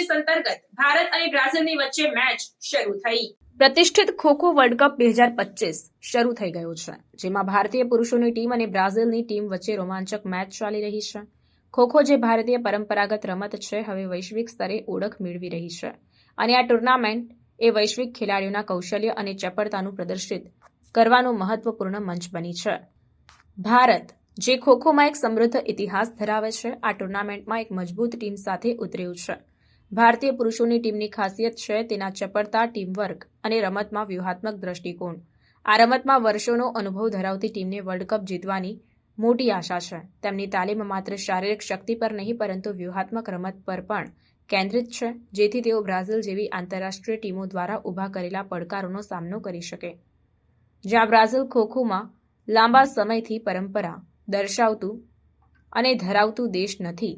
પચીસ અંતર્ગત ભારત અને બ્રાઝિલની વચ્ચે મેચ શરૂ થઈ. પ્રતિષ્ઠિત ખોખો વર્લ્ડ કપ બે હજાર પચીસ શરૂ થઈ ગયો છે, જેમાં ભારતીય પુરુષોની ટીમ અને બ્રાઝિલની ટીમ વચ્ચે રોમાંચક મેચ ચાલી રહી છે. ખોખો જે ભારતીય પરંપરાગત રમત છે, હવે વૈશ્વિક સ્તરે ઓળખ મેળવી રહી છે અને આ ટુર્નામેન્ટ એ વૈશ્વિક ખેલાડીઓના કૌશલ્ય અને ચપળતાનું પ્રદર્શિત કરવાનું મહત્વપૂર્ણ મંચ બની છે. ભારત, જે ખોખોમાં એક સમૃદ્ધ ઇતિહાસ ધરાવે છે, આ ટુર્નામેન્ટમાં એક મજબૂત ટીમ સાથે ઉતર્યું છે. ભારતીય પુરુષોની ટીમની ખાસિયત છે તેના ચપળતા, ટીમવર્ક અને રમતમાં વ્યૂહાત્મક દ્રષ્ટિકોણ. આ રમતમાં વર્ષોનો અનુભવ ધરાવતી ટીમને વર્લ્ડ કપ જીતવાની મોટી આશા છે. તેમની તાલીમ માત્ર શારીરિક શક્તિ પર નહીં, પરંતુ વ્યૂહાત્મક રમત પર પણ કેન્દ્રિત છે, જેથી તેઓ બ્રાઝિલ જેવી આંતરરાષ્ટ્રીય ટીમો દ્વારા ઊભા કરેલા પડકારોનો સામનો કરી શકે. જ્યાં બ્રાઝિલ ખોખોમાં લાંબા સમયથી પરંપરા દર્શાવતું અને ધરાવતું દેશ નથી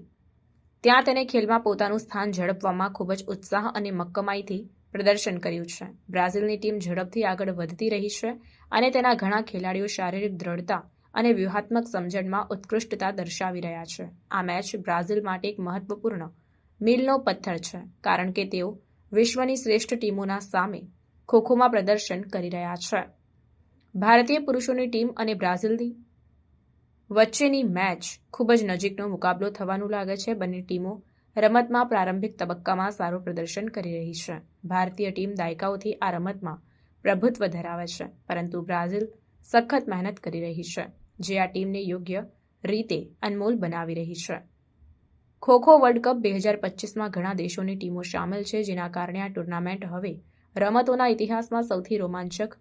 ત્યાં તેને ખેલમાં પોતાનું સ્થાન ઝડપવામાં ખૂબ જ ઉત્સાહ અને મક્કમાઈથી પ્રદર્શન કર્યું છે. બ્રાઝિલની ટીમ ઝડપથી આગળ વધતી રહી છે અને તેના ઘણા ખેલાડીઓ શારીરિક દ્રઢતા અને વ્યૂહાત્મક સમજણમાં ઉત્કૃષ્ટતા દર્શાવી રહ્યા છે. આ મેચ બ્રાઝિલ માટે એક મહત્વપૂર્ણ મીલનો પથ્થર છે, કારણ કે તેઓ વિશ્વની શ્રેષ્ઠ ટીમોના સામે ખોખોમાં પ્રદર્શન કરી રહ્યા છે. ભારતીય પુરુષોની ટીમ અને બ્રાઝિલની વચ્ચેની મેચ ખૂબ જ નજીકનો મુકાબલો થવાનું લાગે છે. બંને ટીમો રમતમાં પ્રારંભિક તબક્કામાં સારું પ્રદર્શન કરી રહી છે. ભારતીય ટીમ દાયકાઓથી આ રમતમાં પ્રભુત્વ ધરાવે છે, પરંતુ બ્રાઝિલ સખત મહેનત કરી રહી છે, જે આ ટીમને યોગ્ય રીતે અનમોલ બનાવી રહી છે. ખોખો વર્લ્ડ કપ બે હજાર પચીસમાં ઘણા દેશોની ટીમો સામેલ છે, જેના કારણે આ ટુર્નામેન્ટ હવે રમતોના ઇતિહાસમાં સૌથી રોમાંચક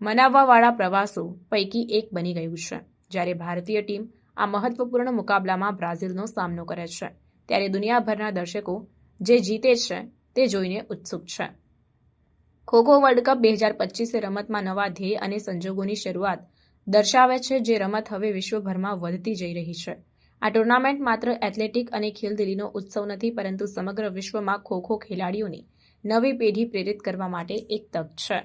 મનાવવાવાળા પ્રવાસો પૈકી એક બની ગયું છે. જ્યારે ભારતીય ટીમ આ મહત્વપૂર્ણ મુકાબલામાં બ્રાઝિલનો સામનો કરે છે, ત્યારે દુનિયાભરના દર્શકો જે જીતે છે તે જોઈને ઉત્સુક છે. ખોખો વર્લ્ડ કપ બે હજાર પચીસે રમતમાં નવા ધ્યેય અને સંજોગોની શરૂઆત દર્શાવે છે જે રમત હવે વિશ્વભરમાં વધતી જઈ રહી છે. આ ટુર્નામેન્ટ માત્ર એથ્લેટિક અને ખેલદિલીનો ઉત્સવ નથી, પરંતુ સમગ્ર વિશ્વમાં ખોખો ખેલાડીઓની નવી પેઢી પ્રેરિત કરવા માટે એક તક છે.